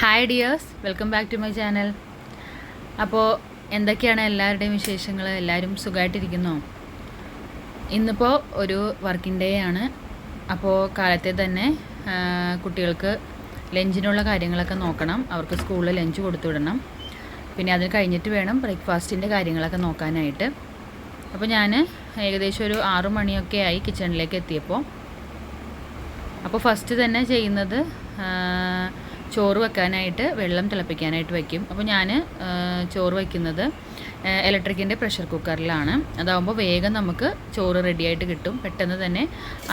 Hi dears welcome back to my channel അപ്പോൾ എന്തൊക്കെയാണ് എല്ലാവരുടെയും വിശേഷങ്ങൾ എല്ലാവരും സുഖമായിട്ടിരിക്കുന്നോ ഇന്നിപ്പോൾ ഒരു വർക്കിംഗ് ഡേ ആണ്. അപ്പോൾ കാലത്തെ തന്നെ കുട്ടികൾക്ക് ലഞ്ചിനുള്ള കാര്യങ്ങളൊക്കെ നോക്കണം. അവർക്ക് സ്കൂളിൽ ലഞ്ച് കൊടുത്തു വിടണം. പിന്നെ അത് കഴിഞ്ഞിട്ട് വേണം ബ്രേക്ക്ഫാസ്റ്റിന്റെ കാര്യങ്ങളൊക്കെ നോക്കാനായിട്ട്. അപ്പോൾ ഞാൻ ഏകദേശം ഒരു ആറു മണിയൊക്കെ ആയി കിച്ചണിലേക്ക് എത്തിയപ്പോൾ അപ്പോൾ ഫസ്റ്റ് തന്നെ ചെയ്യുന്നത് ചോറ് വെക്കാനായിട്ട് വെള്ളം തിളപ്പിക്കാനായിട്ട് വയ്ക്കും അപ്പോൾ ഞാൻ ചോറ് വയ്ക്കുന്നത് ഇലക്ട്രിക്കിന്റെ പ്രഷർ കുക്കറിലാണ് അതാകുമ്പോൾ വേഗം നമുക്ക് ചോറ് റെഡിയായിട്ട് കിട്ടും. പെട്ടെന്ന് തന്നെ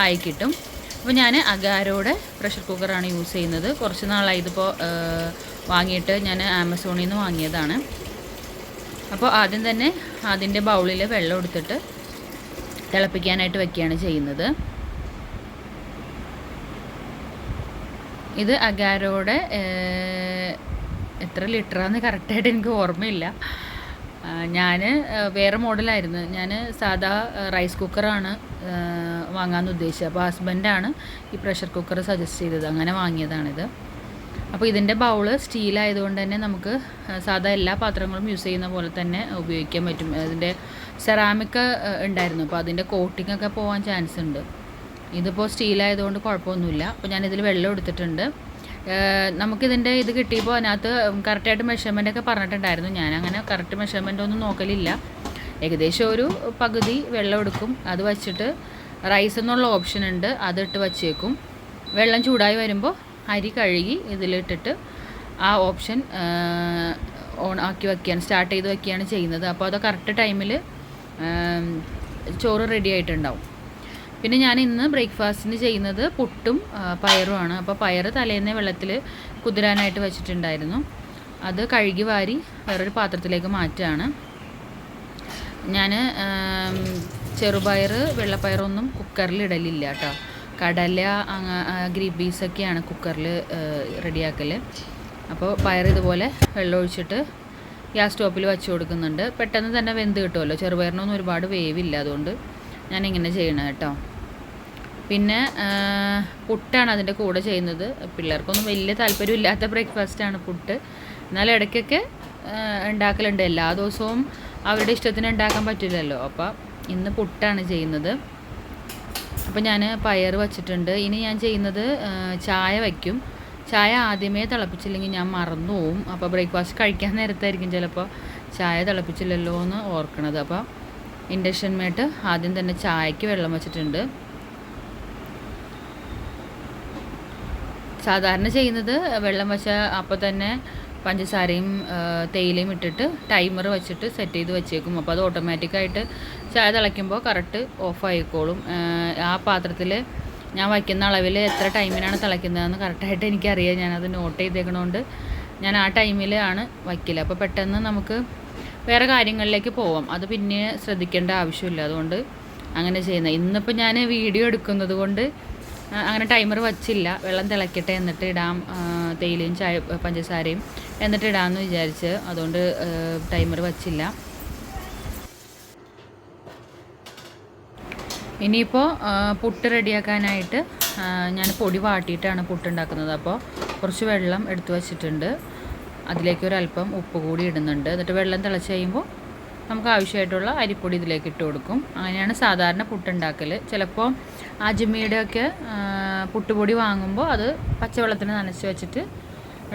ആയി കിട്ടും. അപ്പോൾ ഞാൻ അഗാരോടെ പ്രഷർ കുക്കറാണ് യൂസ് ചെയ്യുന്നത്. കുറച്ച് നാളായി ഇതിപ്പോൾ വാങ്ങിയിട്ട് ഞാൻ ആമസോണിൽ നിന്ന് വാങ്ങിയതാണ്. അപ്പോൾ ആദ്യം തന്നെ അതിന്റെ ബൗളിൽ വെള്ളം എടുത്തിട്ട് തിളപ്പിക്കാനായിട്ട് വയ്ക്കുകയാണ് ചെയ്യുന്നത്. ഇത് അഗാരോടെ എത്ര ലിറ്ററാന്ന് കറക്റ്റായിട്ട് എനിക്ക് ഓർമ്മയില്ല. ഞാൻ വേറെ മോഡലായിരുന്നു. ഞാൻ സാധാ റൈസ് കുക്കറാണ് വാങ്ങാമെന്ന് ഉദ്ദേശിച്ചത്. അപ്പോൾ ഹസ്ബൻഡാണ് ഈ പ്രഷർ കുക്കർ സജസ്റ്റ് ചെയ്തത്. അങ്ങനെ വാങ്ങിയതാണിത്. അപ്പോൾ ഇതിന്റെ ബൗൾ സ്റ്റീലായതുകൊണ്ട് തന്നെ നമുക്ക് സാധാ എല്ലാ പാത്രങ്ങളും യൂസ് ചെയ്യുന്ന പോലെ തന്നെ ഉപയോഗിക്കാൻ പറ്റും. അതിന്റെ സെറാമിക് ഉണ്ടായിരുന്നു. അപ്പോൾ അതിന്റെ കോട്ടിംഗ് ഒക്കെ പോകാൻ ചാൻസ് ഉണ്ട് ഇതിപ്പോൾ സ്റ്റീലായതുകൊണ്ട് കുഴപ്പമൊന്നുമില്ല. അപ്പോൾ ഞാനിതിൽ വെള്ളം എടുത്തിട്ടുണ്ട്. നമുക്കിതിന്റെ ഇത് കിട്ടിയപ്പോൾ അതിനകത്ത് കറക്റ്റായിട്ട് മെഷർമെന്റ് ഒക്കെ പറഞ്ഞിട്ടുണ്ടായിരുന്നു. ഞാൻ അങ്ങനെ കറക്റ്റ് മെഷർമെന്റ് ഒന്നും നോക്കലില്ല. ഏകദേശം ഒരു പകുതി വെള്ളം എടുക്കും. അത് വച്ചിട്ട് റൈസ് എന്നുള്ള ഓപ്ഷൻ ഉണ്ട്. അതിട്ട് വച്ചേക്കും. വെള്ളം ചൂടായി വരുമ്പോൾ അരി കഴുകി ഇതിലിട്ടിട്ട് ആ ഓപ്ഷൻ ഓൺ ആക്കി വയ്ക്കുകയാണ് സ്റ്റാർട്ട് ചെയ്ത് വയ്ക്കുകയാണ് ചെയ്യുന്നത്. അപ്പോൾ അത് കറക്റ്റ് ടൈമിൽ ചോറ് റെഡി ആയിട്ടുണ്ടാവും. പിന്നെ ഞാൻ ഇന്ന് ബ്രേക്ക്ഫാസ്റ്റിന് ചെയ്യുന്നത് പുട്ടും പയറുമാണ് അപ്പോൾ പയർ തലേന്നേ വെള്ളത്തിൽ കുതിരാനായിട്ട് വെച്ചിട്ടുണ്ടായിരുന്നു. അത് കഴുകി വാരി വേറൊരു പാത്രത്തിലേക്ക് മാറ്റുകയാണ്. ഞാൻ ചെറുപയർ വെള്ളപ്പയറൊന്നും കുക്കറിൽ ഇടലില്ല കേട്ടോ. കടല ഗ്രീൻ പീസൊക്കെയാണ് കുക്കറിൽ റെഡിയാക്കൽ അപ്പോൾ പയർ ഇതുപോലെ വെള്ളമൊഴിച്ചിട്ട് ഗ്യാസ് സ്റ്റോപ്പിൽ വെച്ച് കൊടുക്കുന്നുണ്ട്. പെട്ടെന്ന് തന്നെ വെന്ത് കിട്ടുമല്ലോ. ചെറുപയറിനൊന്നും ഒരുപാട് വേവില്ല അതുകൊണ്ട് ഞാൻ ഇങ്ങനെ ചെയ്യണം കേട്ടോ. പിന്നെ പുട്ടാണ് അതിന്റെ കൂടെ ചെയ്യുന്നത്. പിള്ളേർക്കൊന്നും വലിയ താല്പര്യമില്ലാത്ത ബ്രേക്ക്ഫാസ്റ്റാണ് പുട്ട്. എന്നാൽ ഇടയ്ക്കൊക്കെ ഉണ്ടാക്കലുണ്ട്. എല്ലാ ദിവസവും അവരുടെ ഇഷ്ടത്തിന് ഉണ്ടാക്കാൻ പറ്റില്ലല്ലോ. അപ്പോൾ ഇന്ന് പുട്ടാണ് ചെയ്യുന്നത്. അപ്പോൾ ഞാൻ പയർ വച്ചിട്ടുണ്ട്. ഇനി ഞാൻ ചെയ്യുന്നത് ചായ വയ്ക്കും. ചായ ആദ്യമേ തിളപ്പിച്ചില്ലെങ്കിൽ ഞാൻ മറന്നു പോവും. അപ്പോൾ ബ്രേക്ക്ഫാസ്റ്റ് കഴിക്കാൻ നേരത്തായിരിക്കും ചിലപ്പോൾ ചായ തിളപ്പിച്ചില്ലല്ലോ എന്ന് ഓർക്കണത്. അപ്പോൾ ഇൻഡക്ഷൻ മേട്ട് ആദ്യം തന്നെ ചായക്ക് വെള്ളം വെച്ചിട്ടുണ്ട്. സാധാരണ ചെയ്യുന്നത് വെള്ളം വെച്ച അപ്പോൾ തന്നെ പഞ്ചസാരയും തേയിലയും ഇട്ടിട്ട് ടൈമർ വെച്ചിട്ട് സെറ്റ് ചെയ്ത് വെച്ചേക്കും. അപ്പോൾ അത് ഓട്ടോമാറ്റിക്കായിട്ട് ചായ തിളയ്ക്കുമ്പോൾ കറക്റ്റ് ഓഫ് ആയിക്കോളും. ആ, പാത്രത്തിൽ ഞാൻ വയ്ക്കുന്ന അളവിൽ എത്ര ടൈമിനാണ് തിളയ്ക്കുന്നതെന്ന് കറക്റ്റായിട്ട് എനിക്കറിയാം. ഞാനത് നോട്ട് ചെയ്തേക്കണോണ്ട് ഞാൻ ആ ടൈമിൽ ആണ് വയ്ക്കൽ അപ്പോൾ പെട്ടെന്ന് നമുക്ക് വേറെ കാര്യങ്ങളിലേക്ക് പോവാം. അത് പിന്നെ ശ്രദ്ധിക്കേണ്ട ആവശ്യമില്ല. അതുകൊണ്ട് അങ്ങനെ ചെയ്യുന്നത്. ഇന്നിപ്പോൾ ഞാൻ വീഡിയോ എടുക്കുന്നത് കൊണ്ട് അങ്ങനെ ടൈമർ വച്ചില്ല. വെള്ളം തിളക്കട്ടെ എന്നിട്ട് ഇടാം. തേയിലയും ചായ പഞ്ചസാരയും എന്നിട്ട് ഇടാമെന്ന് വിചാരിച്ച്. അതുകൊണ്ട് ടൈമർ വച്ചില്ല. ഇനിയിപ്പോൾ പുട്ട് റെഡിയാക്കാനായിട്ട് ഞാൻ പൊടി വാട്ടിയിട്ടാണ് പുട്ട് ഉണ്ടാക്കുന്നത്. അപ്പോൾ കുറച്ച് വെള്ളം എടുത്തു വച്ചിട്ടുണ്ട്. അതിലേക്ക് ഒരല്പം ഉപ്പ് കൂടി ഇടുന്നുണ്ട്. എന്നിട്ട് വെള്ളം തിളച്ച് കഴിയുമ്പോൾ നമുക്ക് ആവശ്യമായിട്ടുള്ള അരിപ്പൊടി ഇതിലേക്ക് ഇട്ട് കൊടുക്കും. അങ്ങനെയാണ് സാധാരണ പുട്ടുണ്ടാക്കൽ ചിലപ്പോൾ അജ്മിയുടെ ഒക്കെ പുട്ടുപൊടി വാങ്ങുമ്പോൾ അത് പച്ചവെള്ളത്തിന് നനച്ച് വെച്ചിട്ട്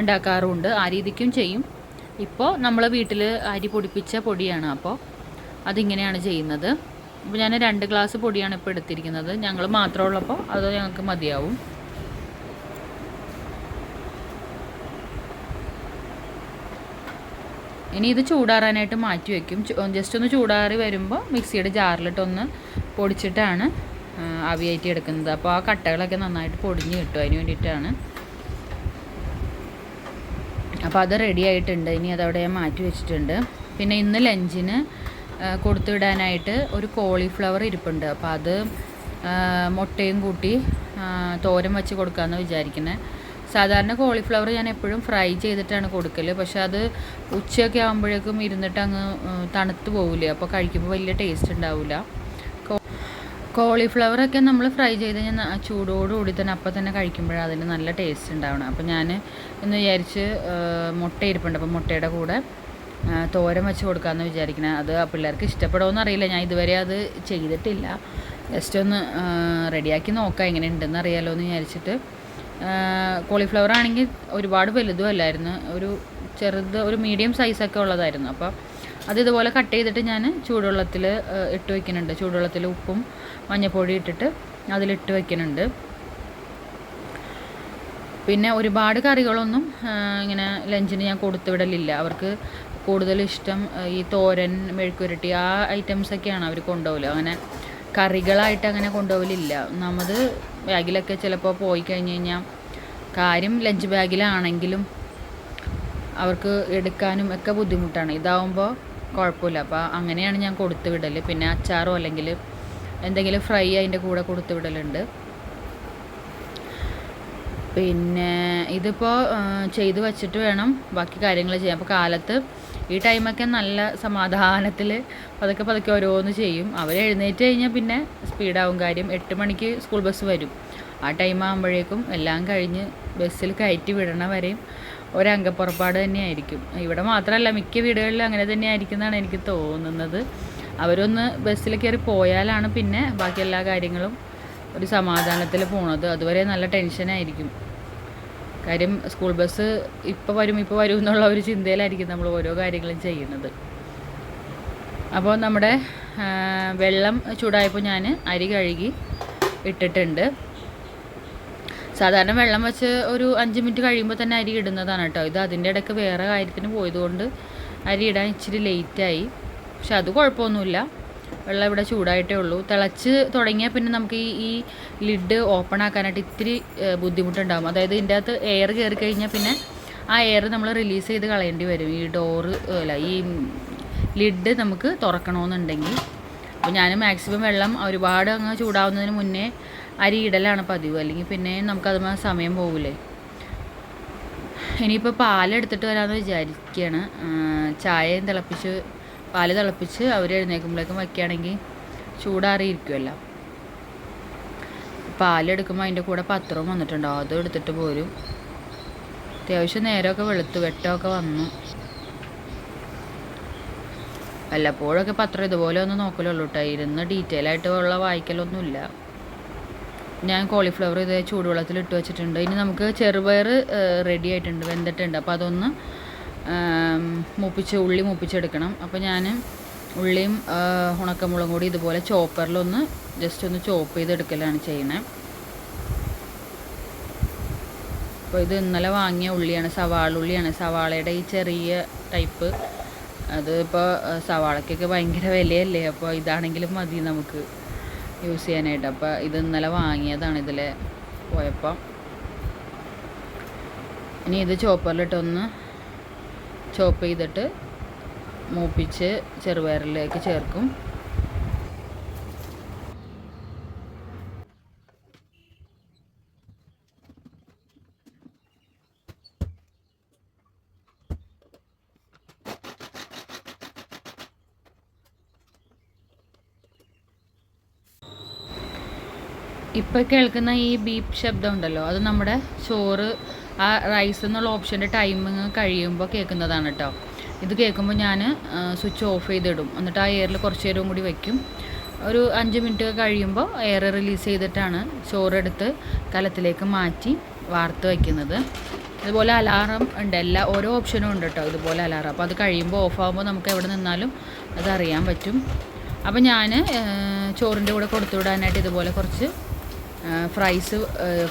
ഉണ്ടാക്കാറുമുണ്ട്. ആ രീതിക്കും ചെയ്യും. ഇപ്പോൾ നമ്മൾ വീട്ടിൽ അരി പൊടിപ്പിച്ച പൊടിയാണ് അപ്പോൾ അതിങ്ങനെയാണ് ചെയ്യുന്നത്. അപ്പോൾ ഞാൻ രണ്ട് ഗ്ലാസ് പൊടിയാണ് ഇപ്പോൾ എടുത്തിരിക്കുന്നത്. ഞങ്ങൾ മാത്രമുള്ളപ്പോൾ അത് ഞങ്ങൾക്ക് മതിയാവും. ഇനി ഇത് ചൂടാറാനായിട്ട് മാറ്റി വയ്ക്കും ജസ്റ്റ് ഒന്ന് ചൂടാറി വരുമ്പോൾ മിക്സിയുടെ ജാറിലിട്ടൊന്ന് പൊടിച്ചിട്ടാണ് ആവിയായിട്ട് എടുക്കുന്നത്. അപ്പോൾ ആ കട്ടകളൊക്കെ നന്നായിട്ട് പൊടിഞ്ഞ് കിട്ടും. അതിന് വേണ്ടിയിട്ടാണ്. അപ്പോൾ അത് റെഡി ആയിട്ടുണ്ട്. ഇനി അതവിടെ ഞാൻ മാറ്റി വെച്ചിട്ടുണ്ട്. പിന്നെ ഇന്ന് ലഞ്ചിന് കൊടുത്തുവിടാനായിട്ട് കൊടുത്തു ഒരു കോളിഫ്ലവർ ഇരിപ്പുണ്ട്. അപ്പോൾ അത് മുട്ടയും കൂട്ടി തോരൻ വെച്ച് കൊടുക്കാമെന്ന് വിചാരിക്കുന്നത് സാധാരണ കോളിഫ്ലവർ ഞാൻ എപ്പോഴും ഫ്രൈ ചെയ്തിട്ടാണ് കൊടുക്കൽ പക്ഷെ അത് ഉച്ചയൊക്കെ ആകുമ്പോഴേക്കും ഇരുന്നിട്ട് അങ്ങ് തണുത്തു പോകില്ലേ അപ്പോൾ കഴിക്കുമ്പോൾ വലിയ ടേസ്റ്റ് ഉണ്ടാവില്ല കോളിഫ്ലവറൊക്കെ നമ്മൾ ഫ്രൈ ചെയ്ത് കഴിഞ്ഞാൽ ചൂടോടുകൂടി തന്നെ അപ്പം തന്നെ കഴിക്കുമ്പോഴാണ് അതിന് നല്ല ടേസ്റ്റ് ഉണ്ടാവണം അപ്പോൾ ഞാൻ ഒന്ന് വിചാരിച്ച് മുട്ട ഇരിപ്പുണ്ട്. അപ്പോൾ മുട്ടയുടെ കൂടെ തോരം തോരൻ വെച്ച് കൊടുക്കാമെന്ന് വിചാരിക്കണേ. അത് ആ പിള്ളേർക്ക് ഇഷ്ടപ്പെടുമോയെന്ന് അറിയില്ല. ഞാൻ ഇതുവരെ അത് ചെയ്തിട്ടില്ല. ജസ്റ്റ് ഒന്ന് റെഡിയാക്കി നോക്കാം. എങ്ങനെ ഉണ്ടെന്ന് അറിയാലോ എന്ന് വിചാരിച്ചിട്ട് കോളിഫ്ലവർ ആണെങ്കിൽ ഒരുപാട് വലുതും അല്ലായിരുന്നു. ഒരു ചെറുത് ഒരു മീഡിയം സൈസൊക്കെ ഉള്ളതായിരുന്നു. അപ്പോൾ അത് ഇതുപോലെ കട്ട് ചെയ്തിട്ട് ഞാൻ ചൂടുവെള്ളത്തിൽ ഇട്ട് വയ്ക്കുന്നുണ്ട് ചൂടുവെള്ളത്തിൽ ഉപ്പും മഞ്ഞൾപ്പൊടി ഇട്ടിട്ട് അതിലിട്ട് വയ്ക്കുന്നുണ്ട് പിന്നെ ഒരുപാട് കറികളൊന്നും ഇങ്ങനെ ലഞ്ചിന് ഞാൻ കൊടുത്തുവിടലില്ല. അവർക്ക് കൂടുതൽ ഇഷ്ടം ഈ തോരൻ മെഴുക്കുരട്ടി ആ ഐറ്റംസൊക്കെയാണ് അവർ കൊണ്ടുപോകൽ. അങ്ങനെ കറികളായിട്ട് അങ്ങനെ കൊണ്ടുപോകലില്ല. നമ്മത് ബാഗിലൊക്കെ ചിലപ്പോൾ പോയി കഴിഞ്ഞ് കഴിഞ്ഞാൽ കാര്യം ലഞ്ച് ബാഗിലാണെങ്കിലും അവർക്ക് എടുക്കാനും ഒക്കെ ബുദ്ധിമുട്ടാണ്. ഇതാവുമ്പോൾ കുഴപ്പമില്ല. അപ്പോൾ അങ്ങനെയാണ് ഞാൻ കൊടുത്തു വിടൽ പിന്നെ അച്ചാറോ അല്ലെങ്കിൽ എന്തെങ്കിലും ഫ്രൈ അതിന്റെ കൂടെ കൊടുത്തു വിടലുണ്ട്. പിന്നെ ഇതിപ്പോൾ ചെയ്തു വച്ചിട്ട് വേണം ബാക്കി കാര്യങ്ങൾ ചെയ്യാൻ. അപ്പോൾ കാലത്ത് ഈ ടൈമൊക്കെ നല്ല സമാധാനത്തിൽ പതുക്കെ പതുക്കെ ഓരോന്ന് ചെയ്യും. അവർ എഴുന്നേറ്റ് കഴിഞ്ഞാൽ പിന്നെ സ്പീഡാവും കാര്യം. എട്ട് മണിക്ക് സ്കൂൾ ബസ് വരും. ആ ടൈം ആകുമ്പോഴേക്കും എല്ലാം കഴിഞ്ഞ് ബസ്സിൽ കയറ്റി വിടണ വരെയും ഒരംഗപ്പുറപ്പാട് തന്നെയായിരിക്കും. ഇവിടെ മാത്രമല്ല മിക്ക വീടുകളിലും അങ്ങനെ തന്നെയായിരിക്കും എന്നാണ് എനിക്ക് തോന്നുന്നത്. അവരൊന്ന് ബസ്സിൽ കയറി പോയാലാണ് പിന്നെ ബാക്കി എല്ലാ കാര്യങ്ങളും ഒരു സമാധാനത്തിൽ പോണത്. അതുവരെ നല്ല ടെൻഷനായിരിക്കും കാര്യം സ്കൂൾ ബസ് ഇപ്പോൾ വരും ഇപ്പോൾ വരും എന്നുള്ള ഒരു ചിന്തയിലായിരിക്കും നമ്മൾ ഓരോ കാര്യങ്ങളും ചെയ്യുന്നത്. അപ്പോൾ നമ്മുടെ വെള്ളം ചൂടായപ്പോൾ ഞാൻ അരി കഴുകി ഇട്ടിട്ടുണ്ട്. സാധാരണ വെള്ളം വെച്ച് ഒരു അഞ്ച് മിനിറ്റ് കഴിയുമ്പോൾ തന്നെ അരി ഇടുന്നതാണ് കേട്ടോ. ഇത് അതിന്റെ ഇടയ്ക്ക് വേറെ കാര്യത്തിന് പോയതുകൊണ്ട് അരി ഇടാൻ ഇച്ചിരി ലേറ്റായി പക്ഷെ അത് കുഴപ്പമൊന്നുമില്ല. വെള്ളം ഇവിടെ ചൂടായിട്ടേ ഉള്ളൂ. തിളച്ച് തുടങ്ങിയാൽ പിന്നെ നമുക്ക് ഈ ഈ ലിഡ് ഓപ്പൺ ആക്കാനായിട്ട് ഇത്തിരി ബുദ്ധിമുട്ടുണ്ടാകും അതായത് ഇതിന്റെ അകത്ത് എയർ കയറി കഴിഞ്ഞാൽ പിന്നെ ആ എയർ നമ്മൾ റിലീസ് ചെയ്ത് കളയേണ്ടി വരും. ഈ ഡോറ് അല്ല ഈ ലിഡ് നമുക്ക് തുറക്കണമെന്നുണ്ടെങ്കിൽ. അപ്പോൾ ഞാൻ മാക്സിമം വെള്ളം ഒരുപാട് അങ്ങ് ചൂടാവുന്നതിന് മുന്നേ അരി ഇടലാണ് പതിവ്. അല്ലെങ്കിൽ പിന്നെ നമുക്കത് സമയം പോകില്ലേ ഇനിയിപ്പോൾ പാലെടുത്തിട്ട് വരാമെന്ന് വിചാരിക്കുകയാണ് ചായയും തിളപ്പിച്ച് പാൽ തിളപ്പിച്ച് അവർ എഴുന്നേൽക്കുമ്പോഴേക്കും വയ്ക്കുകയാണെങ്കിൽ ചൂടാറിയിരിക്കുമല്ലോ പാലെടുക്കുമ്പോൾ അതിന്റെ കൂടെ പത്രവും വന്നിട്ടുണ്ടാവും അതും എടുത്തിട്ട് പോരും. അത്യാവശ്യം നേരമൊക്കെ വെളുത്തു വെട്ടമൊക്കെ വന്നു. വല്ലപ്പോഴൊക്കെ പത്രം ഇതുപോലെ ഒന്ന് നോക്കലുള്ളൂ കേട്ടോ ഇരുന്ന് ഡീറ്റെയിൽ ആയിട്ട് ഉള്ള വായിക്കലൊന്നുമില്ല. ഞാൻ കോളിഫ്ലവർ ഇത് ചൂടുവെള്ളത്തിൽ ഇട്ട് വെച്ചിട്ടുണ്ട്. ഇനി നമുക്ക് ചെറുപയർ റെഡി ആയിട്ടുണ്ട് വെന്തിട്ടുണ്ട്. അപ്പോൾ അതൊന്ന് മുപ്പിച്ച് ഉള്ളി മൂപ്പിച്ചെടുക്കണം. അപ്പോൾ ഞാൻ ഉള്ളിയും ഉണക്കമുളകും കൂടി ഇതുപോലെ ചോപ്പറിലൊന്ന് ജസ്റ്റ് ഒന്ന് ചോപ്പ് ചെയ്തെടുക്കലാണ് ചെയ്യണേ. അപ്പോൾ ഇത് ഇന്നലെ വാങ്ങിയ ഉള്ളിയാണ് സവാള ഉള്ളിയാണ്. സവാളയുടെ ഈ ചെറിയ ടൈപ്പ് അത് ഇപ്പോൾ സവാളയ്ക്കൊക്കെ ഭയങ്കര വിലയല്ലേ? അപ്പോൾ ഇതാണെങ്കിലും മതി നമുക്ക്. യൂസ് ചെയ്യാനായിട്ട്. അപ്പോൾ ഇത് ഇന്നലെ വാങ്ങിയതാണ് ഇതിൽ പോയപ്പം. ഇനി ഇത് ചോപ്പറിലിട്ടൊന്ന് ചോപ്പ് ചെയ്തിട്ട് മൂപ്പിച്ച് ചെറുപയറിലേക്ക് ചേർക്കും. ഇപ്പോൾ കേൾക്കുന്ന ഈ ബീപ് ശബ്ദം ഉണ്ടല്ലോ അത് നമ്മുടെ ചോറ് ആ റൈസ് എന്നുള്ള ഓപ്ഷന്റെ ടൈമിങ് കഴിയുമ്പോൾ കേൾക്കുന്നതാണ് കേട്ടോ ഇത് കേൾക്കുമ്പോൾ ഞാൻ സ്വിച്ച് ഓഫ് ചെയ്തിടും. എന്നിട്ട് ആ എയറിൽ കുറച്ച് നേരവും കൂടി വയ്ക്കും ഒരു അഞ്ച് മിനിറ്റ് കഴിയുമ്പോൾ എയർ റിലീസ് ചെയ്തിട്ടാണ് ചോറെടുത്ത് കലത്തിലേക്ക് മാറ്റി വാർത്ത് വയ്ക്കുന്നത് ഇതുപോലെ അലാറം ഉണ്ട്. എല്ലാ ഓരോ ഓപ്ഷനും ഉണ്ട് കേട്ടോ ഇതുപോലെ അലാറം അപ്പോൾ അത് കഴിയുമ്പോൾ ഓഫ് ആകുമ്പോൾ നമുക്ക് എവിടെ നിന്നാലും അത് അറിയാൻ പറ്റും. അപ്പോൾ ഞാൻ ചോറിന്റെ കൂടെ കൊടുത്തു വിടാനായിട്ട് ഇതുപോലെ കുറച്ച് ഫ്രൈസ്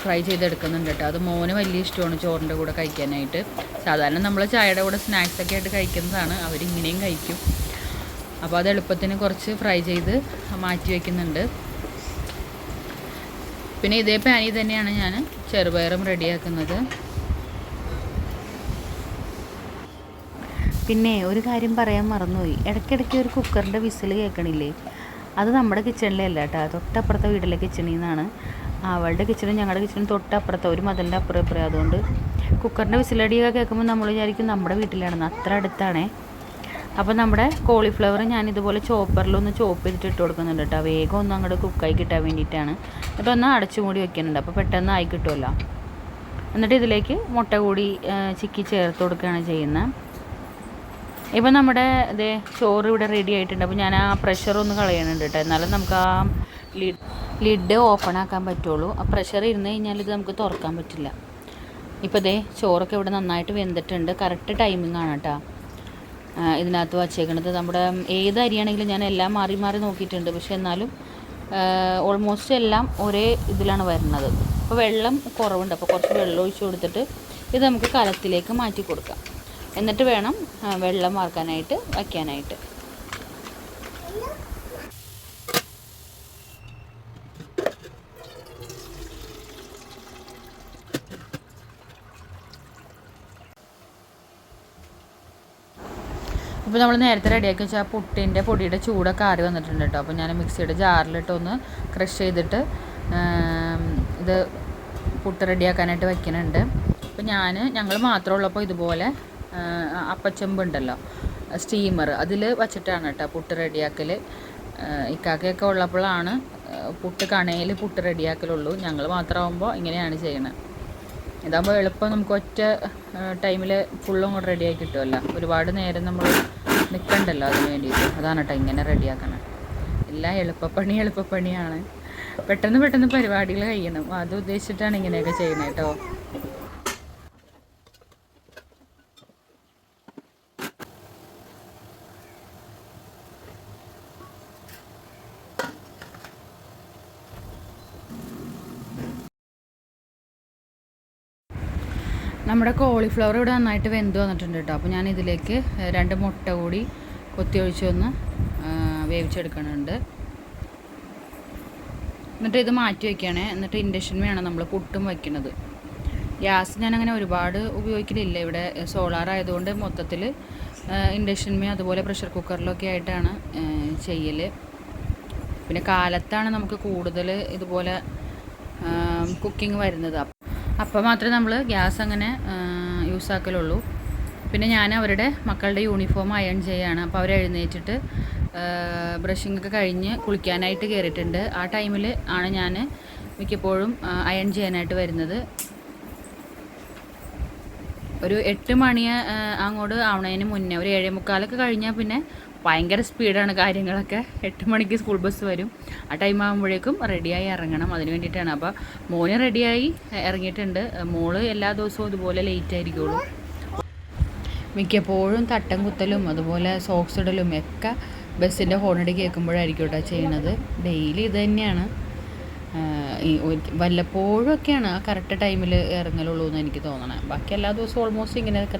ഫ്രൈ ചെയ്തെടുക്കുന്നുണ്ട് കേട്ടോ. അത് മോന് വലിയ ഇഷ്ടമാണ് ചോറിന്റെ കൂടെ കഴിക്കാനായിട്ട്. സാധാരണ നമ്മൾ ചായയുടെ കൂടെ സ്നാക്സൊക്കെ ആയിട്ട് കഴിക്കുന്നതാണ്. അവരിങ്ങനെയും കഴിക്കും. അപ്പോൾ അത് എളുപ്പത്തിന് കുറച്ച് ഫ്രൈ ചെയ്ത് മാറ്റി വയ്ക്കുന്നുണ്ട് പിന്നെ ഇതേ പാനിൽ തന്നെയാണ് ഞാൻ ചെറുപയറും റെഡിയാക്കുന്നത്. പിന്നെ ഒരു കാര്യം പറയാൻ മറന്നുപോയി. ഇടയ്ക്കിടയ്ക്ക് ഒരു കുക്കറിന്റെ വിസിൽ കേൾക്കണില്ലേ? അത് നമ്മുടെ കിച്ചണിലല്ല കേട്ടോ. തൊട്ടപ്പുറത്തെ വീട്ടിലെ കിച്ചണിൽ നിന്നാണ്. അവളുടെ കിച്ചണും ഞങ്ങളുടെ കിച്ചണും തൊട്ടപ്പുറത്തെ ഒരു മതിലിന്റെ അപ്പുറം ഇപ്പുറം. അതുകൊണ്ട് കുക്കറിന്റെ വിസിലടിയൊക്കെ കേൾക്കുമ്പോൾ നമ്മൾ വിചാരിക്കും നമ്മുടെ വീട്ടിലാണെന്ന്. അത്ര അടുത്താണേ. അപ്പോൾ നമ്മുടെ കോളിഫ്ലവർ ഞാൻ ഇതുപോലെ ചോപ്പറിലൊന്ന് ചോപ്പ് ചെയ്തിട്ട് ഇട്ട് കൊടുക്കുന്നുണ്ട് കേട്ടോ വേഗം ഒന്ന് അങ്ങോട്ട് കുക്കായി കിട്ടാൻ വേണ്ടിയിട്ടാണ്. എന്നിട്ട് ഒന്ന് അടച്ചു കൂടി വെക്കുന്നുണ്ട്. അപ്പോൾ പെട്ടെന്ന് ആയി കിട്ടുമല്ലോ എന്നിട്ട് ഇതിലേക്ക് മുട്ട കൂടി ചിക്കി ചേർത്ത് കൊടുക്കുകയാണ് ചെയ്യുന്നത് ഇപ്പോൾ നമ്മുടെ ഇതേ ചോറ് ഇവിടെ റെഡി ആയിട്ടുണ്ട്. അപ്പോൾ ഞാൻ ആ പ്രഷർ ഒന്ന് കളയണുണ്ട് കേട്ടോ എന്നാലും നമുക്ക് ആ ലിഡ് ലിഡ് ഓപ്പൺ ആക്കാൻ പറ്റുള്ളൂ. ആ പ്രഷർ ഇരുന്ന് കഴിഞ്ഞാൽ ഇത് നമുക്ക് തുറക്കാൻ പറ്റില്ല. ഇപ്പോൾ ദേ ചോറൊക്കെ ഇവിടെ നന്നായിട്ട് വെന്തിട്ടുണ്ട്. കറക്റ്റ് ടൈമിംഗ് ആണ് കേട്ടോ ഇതിനകത്ത് വച്ചേക്കണത്. നമ്മുടെ ഏത് അരിയാണെങ്കിലും ഞാൻ എല്ലാം മാറി മാറി നോക്കിയിട്ടുണ്ട്. പക്ഷേ എന്നാലും ഓൾമോസ്റ്റ് എല്ലാം ഒരേ ഇതിലാണ് വരുന്നത്. അപ്പോൾ വെള്ളം കുറവുണ്ട്. അപ്പോൾ കുറച്ച് വെള്ളം ഒഴിച്ച് കൊടുത്തിട്ട് ഇത് നമുക്ക് കലത്തിലേക്ക് മാറ്റി കൊടുക്കാം. എന്നിട്ട് വേണം വെള്ളം വാർക്കാനായിട്ട് വയ്ക്കാനായിട്ട്. ഇപ്പോൾ നമ്മൾ നേരത്തെ റെഡിയാക്കി വെച്ചാൽ പുട്ടിന്റെ പൊടിയുടെ ചൂടൊക്കെ ആറി വന്നിട്ടുണ്ട് കേട്ടോ അപ്പോൾ ഞാൻ മിക്സിയുടെ ജാറിലിട്ട് ഒന്ന് ക്രഷ് ചെയ്തിട്ട് ആം, ഇത് പുട്ട് റെഡിയാക്കാനായിട്ട് വയ്ക്കുന്നുണ്ട് അപ്പോൾ ഞാൻ ഞങ്ങൾ മാത്രമേ ഉള്ളപ്പോൾ ഇതുപോലെ ആ, അപ്പച്ചെമ്പ് ഉണ്ടല്ലോ സ്റ്റീമർ അതിൽ വച്ചിട്ടാണ് കേട്ടോ പുട്ട് റെഡിയാക്കൽ ഇക്കാക്കയൊക്കെ ഉള്ളപ്പോഴാണ് ആ, പുട്ട് കണയിൽ പുട്ട് റെഡിയാക്കലുള്ളൂ ഞങ്ങൾ മാത്രമാകുമ്പോൾ ഇങ്ങനെയാണ് ചെയ്യണത് ഇതാകുമ്പോൾ എളുപ്പം നമുക്ക് ഒറ്റ ടൈമിൽ ഫുള്ളും കൂടെ റെഡിയാക്കി കിട്ടുമല്ലോ ഒരുപാട് നേരം നമ്മൾ നിൽക്കണ്ടല്ലോ അതിന് വേണ്ടിയിട്ട്. അതാണ് കേട്ടോ ഇങ്ങനെ റെഡിയാക്കണം. എല്ലാം എളുപ്പപ്പണി എളുപ്പപ്പണിയാണ്. പെട്ടെന്ന് പെട്ടെന്ന് പരിപാടികൾ കഴിയണം. അത് ഉദ്ദേശിച്ചിട്ടാണ് ഇങ്ങനെയൊക്കെ ചെയ്യുന്നത് കേട്ടോ നമ്മുടെ കോളിഫ്ലവർ ഇവിടെ നന്നായിട്ട് വെന്ത് വന്നിട്ടുണ്ട് കേട്ടോ. അപ്പോൾ ഞാൻ ഇതിലേക്ക് രണ്ട് മുട്ട കൂടി കൊത്തി ഒഴിച്ചൊന്ന് വേവിച്ചെടുക്കണുണ്ട്. എന്നിട്ട് ഇത് മാറ്റി വയ്ക്കുകയാണേ എന്നിട്ട് ഇൻഡക്ഷൻ വേണം നമ്മൾ പുട്ടും വയ്ക്കുന്നത് ഗ്യാസ് ഞാൻ അങ്ങനെ ഒരുപാട് ഉപയോഗിക്കലില്ല. ഇവിടെ സോളാർ ആയതുകൊണ്ട് മൊത്തത്തിൽ ഇൻഡക്ഷൻ മേ അതുപോലെ പ്രഷർ കുക്കറിലൊക്കെ ആയിട്ടാണ് ചെയ്യൽ പിന്നെ കാലത്താണ് നമുക്ക് കൂടുതൽ ഇതുപോലെ കുക്കിംഗ് വരുന്നത്. അപ്പോൾ മാത്രമേ നമ്മൾ ഗ്യാസ് അങ്ങനെ യൂസ് ആക്കലുള്ളൂ പിന്നെ ഞാൻ അവരുടെ മക്കളുടെ യൂണിഫോം അയൺ ചെയ്യാണ്. അപ്പോൾ അവർ എഴുന്നേറ്റിട്ട് ബ്രഷിംഗ് ഒക്കെ കഴിഞ്ഞ് കുളിക്കാനായിട്ട് കയറിയിട്ടുണ്ട് ആ ടൈമിൽ ആണ് ഞാൻ മിക്കപ്പോഴും അയൺ ചെയ്യാനായിട്ട് വരുന്നത്. ഒരു എട്ട് മണി അങ്ങോട്ട് ആവണതിന് മുന്നേ ഒരു ഏഴേ മുക്കാലൊക്കെ കഴിഞ്ഞാൽ പിന്നെ ഭയങ്കര സ്പീഡാണ് കാര്യങ്ങളൊക്കെ. എട്ട് മണിക്ക് സ്കൂൾ ബസ് വരും. ആ ടൈം ആകുമ്പോഴേക്കും റെഡിയായി ഇറങ്ങണം. അതിന് വേണ്ടിയിട്ടാണ്. അപ്പോൾ മോന് റെഡിയായി ഇറങ്ങിയിട്ടുണ്ട്. മോൾ എല്ലാ ദിവസവും ഇതുപോലെ ലേറ്റ് ആയിരിക്കുള്ളൂ. മിക്കപ്പോഴും തട്ടം കുത്തലും അതുപോലെ സോക്സ് ഇടലും ഒക്കെ ബസ്സിന്റെ ഹോണടി കേൾക്കുമ്പോഴായിരിക്കും കേട്ടോ ചെയ്യണത്. ഡെയിലി ഇത് തന്നെയാണ്. വല്ലപ്പോഴും ഒക്കെയാണ് ആ കറക്റ്റ് ടൈമിൽ ഇറങ്ങലുള്ളൂ എന്ന് എനിക്ക് തോന്നണേ. ബാക്കി എല്ലാ ദിവസവും ഓൾമോസ്റ്റ് ഇങ്ങനെയൊക്കെ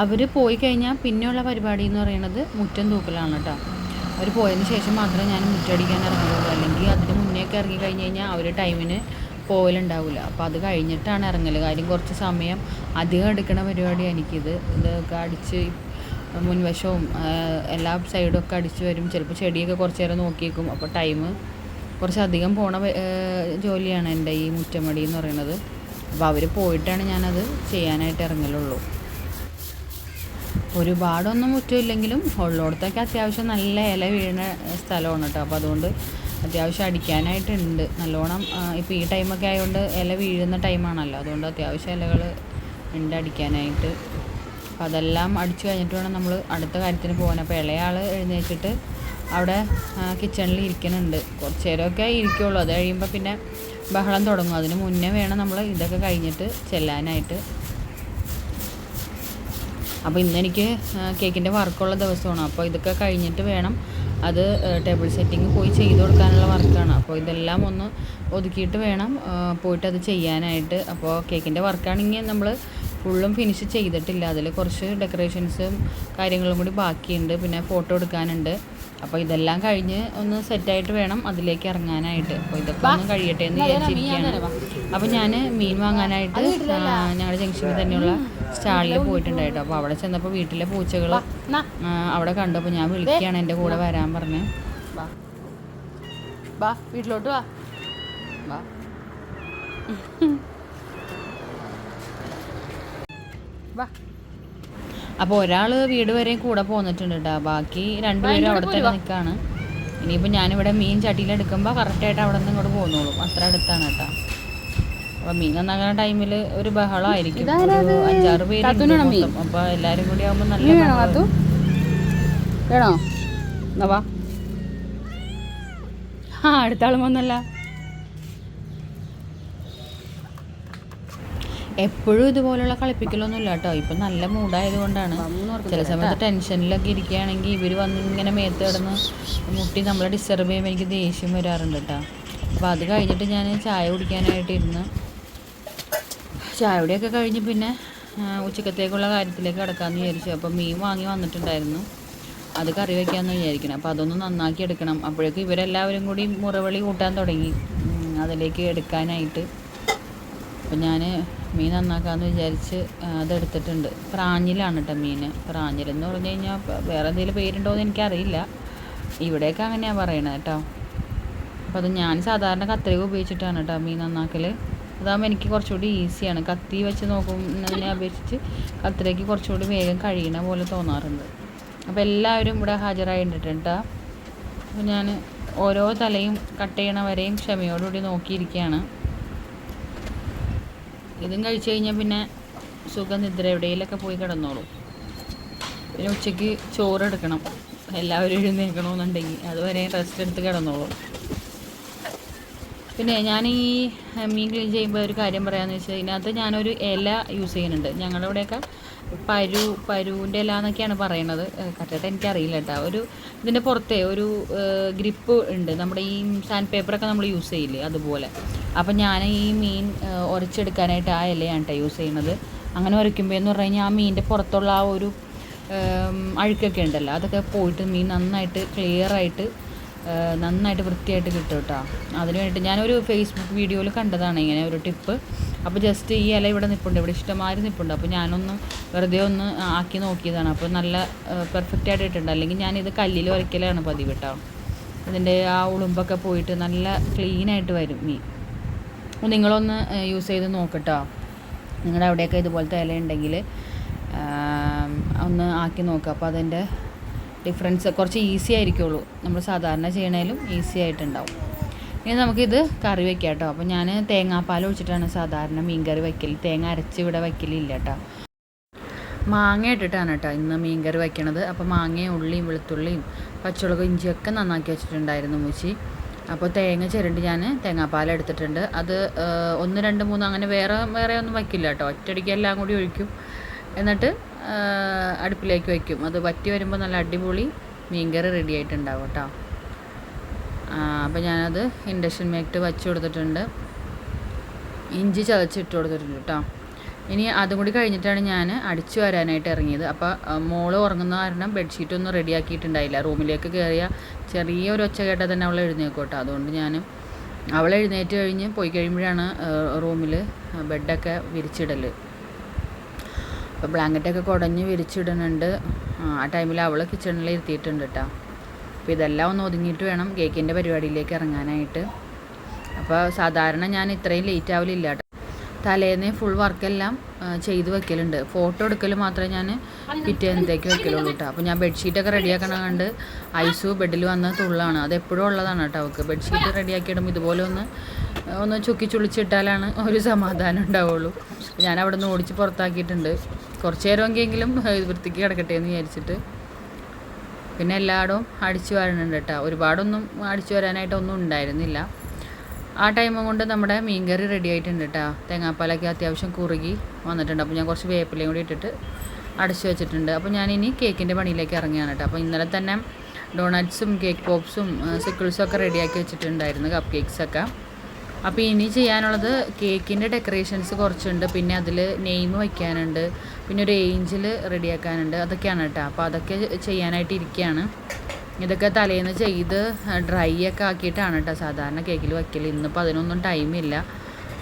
അവർ പോയി കഴിഞ്ഞാൽ പിന്നെയുള്ള പരിപാടി എന്ന് പറയുന്നത് മുറ്റം തൂക്കലാണ് കേട്ടോ അവർ പോയതിന് ശേഷം മാത്രമേ ഞാൻ മുറ്റടിക്കാൻ ഇറങ്ങുള്ളൂ അല്ലെങ്കിൽ അതിന് മുന്നേ ഒക്കെ ഇറങ്ങി കഴിഞ്ഞ് കഴിഞ്ഞാൽ അവർ ടൈമിന് പോകലുണ്ടാവില്ല അപ്പോൾ അത് കഴിഞ്ഞിട്ടാണ് ഇറങ്ങൽ കാര്യം കുറച്ച് സമയം അധികം എടുക്കണ പരിപാടിയാണ് എനിക്കിത് ഇതൊക്കെ അടിച്ച് മുൻവശവും എല്ലാ സൈഡും ഒക്കെ അടിച്ച് വരും. ചിലപ്പോൾ ചെടിയൊക്കെ കുറച്ച് നേരം നോക്കിയേക്കും. അപ്പോൾ ടൈം കുറച്ചധികം പോണ ജോലിയാണ് എന്റെ ഈ മുറ്റമടി എന്ന് പറയുന്നത്. അപ്പോൾ അവർ പോയിട്ടാണ് ഞാനത് ചെയ്യാനായിട്ട് ഇറങ്ങലുള്ളൂ. ഒരുപാടൊന്നും മുറ്റമില്ലെങ്കിലും ഉള്ളിടത്തൊക്കെ അത്യാവശ്യം നല്ല ഇല വീഴുന്ന സ്ഥലമാണ് കേട്ടോ. അപ്പോൾ അതുകൊണ്ട് അത്യാവശ്യം അടിക്കാനായിട്ടുണ്ട്. നല്ലോണം ഇപ്പോൾ ഈ ടൈമൊക്കെ ആയതുകൊണ്ട് ഇല വീഴുന്ന ടൈമാണല്ലോ. അതുകൊണ്ട് അത്യാവശ്യം ഇലകൾ ഉണ്ട് അടിക്കാനായിട്ട്. അപ്പോൾ അതെല്ലാം അടിച്ചു കഴിഞ്ഞിട്ട് വേണം നമ്മൾ അടുത്ത കാര്യത്തിന് പോകാൻ. അപ്പോൾ ഇളയാൾ എഴുന്നേറ്റിട്ട് അവിടെ കിച്ചണിൽ ഇരിക്കുന്നുണ്ട്. കുറച്ച് നേരമൊക്കെ ഇരിക്കുള്ളൂ. അത് കഴിയുമ്പോൾ പിന്നെ ബഹളം തുടങ്ങും. അതിന് മുന്നേ വേണം നമ്മൾ ഇതൊക്കെ കഴിഞ്ഞിട്ട് ചെല്ലാനായിട്ട്. അപ്പോൾ ഇന്ന് എനിക്ക് കേക്കിന്റെ വർക്കുള്ള ദിവസമാണ്. അപ്പോൾ ഇതൊക്കെ കഴിഞ്ഞിട്ട് വേണം അത് ടേബിൾ സെറ്റിംഗ് പോയി ചെയ്ത് കൊടുക്കാനുള്ള വർക്കാണ് അപ്പോൾ ഇതെല്ലാം ഒന്ന് ഒതുക്കിയിട്ട് വേണം പോയിട്ട് അത് ചെയ്യാനായിട്ട്. അപ്പോൾ കേക്കിന്റെ വർക്കാണെങ്കിൽ നമ്മൾ ഫുള്ളും ഫിനിഷ് ചെയ്തിട്ടില്ല. അതിൽ കുറച്ച് ഡെക്കറേഷൻസും കാര്യങ്ങളും കൂടി ബാക്കിയുണ്ട്. പിന്നെ ഫോട്ടോ എടുക്കാനുണ്ട്. അപ്പോൾ ഇതെല്ലാം കഴിഞ്ഞ് ഒന്ന് സെറ്റായിട്ട് വേണം അതിലേക്ക് ഇറങ്ങാനായിട്ട്. അപ്പോൾ ഇതൊക്കെ ഒന്ന് കഴിയട്ടെ എന്ന് വിചാരിച്ചിരിക്കുകയാണ് അപ്പോൾ ഞാൻ മീൻ വാങ്ങാനായിട്ട് ഞങ്ങളുടെ ജംഗ്ഷനിൽ തന്നെയുള്ള സ്റ്റാളിൽ പോയിട്ടുണ്ടായിട്ടോ. അപ്പോൾ അവിടെ ചെന്നപ്പോൾ വീട്ടിലെ പൂച്ചകൾ അവിടെ കണ്ടു അപ്പോൾ ഞാൻ വിളിക്കുകയാണ് എന്റെ കൂടെ വരാൻ പറഞ്ഞ്. വീട്ടിലോട്ട് വാ. വാ. അപ്പോൾ ഒരാൾ വീട് വരെയും കൂടെ പോന്നിട്ടുണ്ട് കേട്ടോ ബാക്കി രണ്ടുപേരും അവിടെ തന്നെ നിൽക്കാണ് ഇനിയിപ്പോൾ ഞാനിവിടെ മീൻ ചട്ടിയിലെടുക്കുമ്പോൾ കറക്റ്റായിട്ട് അവിടെ നിന്ന് ഇങ്ങോട്ട് പോന്നോളും. അത്ര അടുത്താണ് കേട്ടോ അപ്പോൾ മീൻ നന്നാക്കുന്ന ടൈമിൽ ഒരു ബഹളമായിരിക്കും ഒരു അഞ്ചാറ് പേര് അപ്പോൾ എല്ലാരും കൂടി ആകുമ്പോൾ നല്ല. വേണോ? എന്നാ വാ. ആ അടുത്ത ആളും വന്നല്ല. എപ്പോഴും ഇതുപോലുള്ള കളിപ്പിക്കലൊന്നും ഇല്ല കേട്ടോ. ഇപ്പം നല്ല മൂഡായത് കൊണ്ടാണ് ചില സമയത്ത് ടെൻഷനിലൊക്കെ ഇരിക്കുകയാണെങ്കിൽ ഇവർ വന്ന് ഇങ്ങനെ മേത്ത് കിടന്ന് മുട്ടി നമ്മളെ ഡിസ്റ്റർബ് ചെയ്യുമ്പോൾ എനിക്ക് ദേഷ്യം വരാറുണ്ട് കേട്ടോ. അപ്പോൾ അത് കഴിഞ്ഞിട്ട് ഞാൻ ചായ കുടിക്കാനായിട്ട് ഇരുന്ന് ചായ കഴിഞ്ഞ് പിന്നെ ഉച്ചക്കത്തേക്കുള്ള കാര്യത്തിലേക്ക് കിടക്കാമെന്ന് വിചാരിച്ചു. അപ്പോൾ മീൻ വാങ്ങി വന്നിട്ടുണ്ടായിരുന്നു. അത് കറി വയ്ക്കാമെന്ന് വിചാരിക്കണം അപ്പോൾ അതൊന്ന് നന്നാക്കി എടുക്കണം. അപ്പോഴേക്കും ഇവരെല്ലാവരും കൂടി മുറവിളി കൂട്ടാൻ തുടങ്ങി. അതിലേക്ക് എടുക്കാനായിട്ട്. അപ്പം ഞാൻ മീൻ നന്നാക്കാമെന്ന് വിചാരിച്ച് അതെടുത്തിട്ടുണ്ട്. പ്രാഞ്ഞിലാണ് കേട്ടോ മീൻ പ്രാഞ്ഞിലെന്ന് പറഞ്ഞു കഴിഞ്ഞാൽ വേറെ എന്തെങ്കിലും പേരുണ്ടോ എന്ന് എനിക്കറിയില്ല. ഇവിടെയൊക്കെ അങ്ങനെയാണ് പറയണത് കേട്ടോ അപ്പോൾ അത് ഞാൻ സാധാരണ കത്രിക ഉപയോഗിച്ചിട്ടാണ് കേട്ടോ മീൻ നന്നാക്കൽ അതാകുമ്പോൾ എനിക്ക് കുറച്ചുകൂടി ഈസിയാണ്. കത്തി വെച്ച് നോക്കുന്നതിനെ അപേക്ഷിച്ച് കത്രികയ്ക്ക് കുറച്ചുകൂടി വേഗം കഴിയണ പോലെ തോന്നാറുണ്ട്. അപ്പോൾ എല്ലാവരും ഇവിടെ ഹാജരായിട്ടുണ്ട് കേട്ടോ അപ്പോൾ ഞാൻ ഓരോ തലയും കട്ട് ചെയ്യണ വരെയും ക്ഷമയോടുകൂടി നോക്കിയിരിക്കുകയാണ് ഇതും കഴിച്ചു കഴിഞ്ഞാൽ പിന്നെ സുഖനിദ്ര എവിടെയെങ്കിലൊക്കെ പോയി കിടന്നോളൂ. പിന്നെ ഉച്ചയ്ക്ക് ചോറ് എടുക്കണം. എല്ലാവരും എഴുന്നേൽക്കണമെന്നുണ്ടെങ്കിൽ അതുവരെ റെസ്റ്റ് എടുത്ത് കിടന്നോളും. പിന്നെ ഞാൻ ഈ മീൻ ക്ലീൻ ചെയ്യുമ്പോൾ ഒരു കാര്യം പറയാമെന്ന് വെച്ചാൽ ഇതിനകത്ത് ഞാനൊരു ഇല യൂസ് ചെയ്യുന്നുണ്ട്. ഞങ്ങളുടെ ഇവിടെയൊക്കെ പരു പരുവിന്റെ ഇല എന്നൊക്കെയാണ് പറയണത്. കറക്റ്റായിട്ട് എനിക്കറിയില്ല കേട്ടോ. ഒരു ഇതിന്റെ പുറത്തെ ഒരു ഗ്രിപ്പ് ഉണ്ട്. നമ്മുടെ ഈ സാൻഡ് പേപ്പറൊക്കെ നമ്മൾ യൂസ് ചെയ്യില്ലേ അതുപോലെ. അപ്പം ഞാൻ ഈ മീൻ ഉരച്ചെടുക്കാനായിട്ട് ആ ഇലയാണ് കേട്ടോ യൂസ് ചെയ്യുന്നത്. അങ്ങനെ ഉരയ്ക്കുമ്പോൾ എന്ന് പറഞ്ഞു കഴിഞ്ഞാൽ ആ മീനിന്റെ പുറത്തുള്ള ആ ഒരു അഴുക്കൊക്കെ ഉണ്ടല്ലോ. അതൊക്കെ പോയിട്ട് മീൻ നന്നായിട്ട് ക്ലിയർ ആയിട്ട് നന്നായിട്ട് വൃത്തിയായിട്ട് കിട്ടും കേട്ടോ. അതിന് വേണ്ടിയിട്ട് ഞാനൊരു ഫേസ്ബുക്ക് വീഡിയോയിൽ കണ്ടതാണ് ഇങ്ങനെ ഒരു ടിപ്പ് അപ്പോൾ ജസ്റ്റ് ഈ ഇല ഇവിടെ നിൽപ്പുണ്ട് ഇവിടെ ഇഷ്ടമാതിരി നിൽപ്പുണ്ട് അപ്പോൾ ഞാനൊന്ന് വെറുതെ ഒന്ന് ആക്കി നോക്കിയതാണ്. അപ്പോൾ നല്ല പെർഫെക്റ്റ് ആയിട്ട് ഇട്ടുണ്ട് അല്ലെങ്കിൽ ഞാനിത് കല്ലിൽ വരയ്ക്കലാണ് പതിവ് കേട്ടോ ഇതിന്റെ ആ ഉളുമ്പൊക്കെ പോയിട്ട് നല്ല ക്ലീനായിട്ട് വരും അപ്പോൾ നിങ്ങളൊന്ന് യൂസ് ചെയ്ത് നോക്കട്ടോ. നിങ്ങളുടെ അവിടെയൊക്കെ ഇതുപോലത്തെ ഇല ഉണ്ടെങ്കിൽ ഒന്ന് ആക്കി നോക്കുക അപ്പോൾ അതിന്റെ ഡിഫറൻസ് കുറച്ച് ഈസി ആയിരിക്കുള്ളൂ. നമ്മൾ സാധാരണ ചെയ്യണേലും ഈസി ആയിട്ടുണ്ടാവും. ഇനി നമുക്കിത് കറി വെക്കാം കേട്ടോ അപ്പോൾ ഞാൻ തേങ്ങാപ്പാൽ ഒഴിച്ചിട്ടാണ് സാധാരണ മീൻ കറി വയ്ക്കൽ തേങ്ങ അരച്ച് ഇവിടെ വയ്ക്കലില്ല കേട്ടോ മാങ്ങ ഇട്ടിട്ടാണ് കേട്ടോ ഇന്ന് മീൻ കറി വയ്ക്കണത്. അപ്പോൾ മാങ്ങയും ഉള്ളിയും വെളുത്തുള്ളിയും പച്ചമുളകും ഇഞ്ചിയൊക്കെ നന്നാക്കി വെച്ചിട്ടുണ്ടായിരുന്നു മൂച്ചി. അപ്പോൾ തേങ്ങ ചിരണ്ടി ഞാൻ തേങ്ങാപ്പാൽ എടുത്തിട്ടുണ്ട്. അത് ഒന്ന് രണ്ട് മൂന്ന് അങ്ങനെ വേറെ വേറെ ഒന്നും വയ്ക്കില്ല കേട്ടോ ഒറ്റയടിക്ക് എല്ലാം കൂടി ഒഴിക്കും. എന്നിട്ട് അടുപ്പിലേക്ക് വയ്ക്കും അത് വറ്റി വരുമ്പോൾ നല്ല അടിപൊളി മീൻകറി റെഡി ആയിട്ടുണ്ടാവും കേട്ടോ അപ്പോൾ ഞാനത് ഇൻഡക്ഷൻ മേക്ട് വച്ച് കൊടുത്തിട്ടുണ്ട്. ഇഞ്ചി ചതച്ചിട്ട് കൊടുത്തിട്ടുണ്ട് കേട്ടോ ഇനി അതും കൂടി കഴിഞ്ഞിട്ടാണ് ഞാൻ അടിച്ചു വരാനായിട്ട് ഇറങ്ങിയത്. അപ്പോൾ മോൾ ഉറങ്ങുന്ന കാരണം ബെഡ്ഷീറ്റ് ഒന്നും റെഡിയാക്കിയിട്ടുണ്ടായില്ല റൂമിലേക്ക് കയറിയ ചെറിയൊരു ഒച്ച കേട്ടാൽ തന്നെ അവൾ എഴുന്നേക്കോട്ടെ കേട്ടോ അതുകൊണ്ട് ഞാൻ അവൾ എഴുന്നേറ്റ് കഴിഞ്ഞ് പോയി കഴിയുമ്പോഴാണ് റൂമിൽ ബെഡൊക്കെ വിരിച്ചിടൽ അപ്പോൾ ബ്ലാങ്കറ്റൊക്കെ കുടഞ്ഞ് വിരിച്ചിടുന്നുണ്ട്. ആ ടൈമിൽ അവൾ കിച്ചണിൽ ഇരുത്തിയിട്ടുണ്ട് കേട്ടോ അപ്പോൾ ഇതെല്ലാം ഒന്ന് ഒതുങ്ങിയിട്ട് വേണം കേക്കിന്റെ പരിപാടിയിലേക്ക് ഇറങ്ങാനായിട്ട്. അപ്പോൾ സാധാരണ ഞാൻ ഇത്രയും ലേറ്റ് ആവലില്ല കേട്ടോ തലേന്ന് ഫുൾ വർക്കെല്ലാം ചെയ്ത് വെക്കലുണ്ട്. ഫോട്ടോ എടുക്കൽ മാത്രമേ ഞാൻ പിറ്റേന്നത്തേക്ക് വെക്കലുള്ളൂ കേട്ടോ അപ്പോൾ ഞാൻ ബെഡ്ഷീറ്റൊക്കെ റെഡിയാക്കണ കണ്ട് ഐസു ബെഡിൽ വന്ന തുള്ളാണ്. അത് എപ്പോഴും ഉള്ളതാണ് കേട്ടോ അവൾക്ക് ബെഡ്ഷീറ്റ് റെഡിയാക്കി ഇടുമ്പോൾ ഇതുപോലെ ഒന്ന് ഒന്ന് ചുക്കി ചുളിച്ചിട്ടാലാണ് ഒരു സമാധാനം ഉണ്ടാവുള്ളൂ. ഞാൻ അവിടെ നിന്ന് ഓടിച്ച് പുറത്താക്കിയിട്ടുണ്ട്. കുറച്ച് നേരമെങ്കിലും വൃത്തിക്ക് കിടക്കട്ടെ എന്ന് വിചാരിച്ചിട്ട്. പിന്നെ എല്ലായിടവും അടിച്ചു വരണുണ്ട് കേട്ടോ. ഒരുപാടൊന്നും അടിച്ചു വരാനായിട്ടൊന്നും ഉണ്ടായിരുന്നില്ല. ആ ടൈം കൊണ്ട് നമ്മുടെ മീൻകറി റെഡി ആയിട്ടുണ്ട് കേട്ടോ. തേങ്ങാപ്പാലൊക്കെ അത്യാവശ്യം കുറുകി വന്നിട്ടുണ്ട്. അപ്പോൾ ഞാൻ കുറച്ച് വേപ്പിലയും കൂടി ഇട്ടിട്ട് അടച്ചു വെച്ചിട്ടുണ്ട്. അപ്പോൾ ഞാനിനി കേക്കിന്റെ പണിയിലേക്ക് ഇറങ്ങിയാണ് കേട്ടോ. അപ്പോൾ ഇന്നലെ തന്നെ ഡോണറ്റ്സും കേക്ക് പോപ്സും സിക്കിൾസും ഒക്കെ റെഡിയാക്കി വെച്ചിട്ടുണ്ടായിരുന്നു കപ്പ് കേക്ക്സൊക്കെ അപ്പോൾ ഇനി ചെയ്യാനുള്ളത് കേക്കിന്റെ ഡെക്കറേഷൻസ് കുറച്ചുണ്ട്. പിന്നെ അതിൽ നെയിം വയ്ക്കാനുണ്ട്. പിന്നെ ഒരു ഏഞ്ചിൽ റെഡിയാക്കാനുണ്ട്. അതൊക്കെയാണ് കേട്ടോ. അപ്പോൾ അതൊക്കെ ചെയ്യാനായിട്ട് ഇരിക്കുകയാണ് ഇതൊക്കെ തലേന്ന് ചെയ്ത് ഡ്രൈ ഒക്കെ ആക്കിയിട്ടാണ് കേട്ടോ. സാധാരണ കേക്കിൽ വയ്ക്കൽ ഇന്നിപ്പോൾ അതിനൊന്നും ടൈമില്ല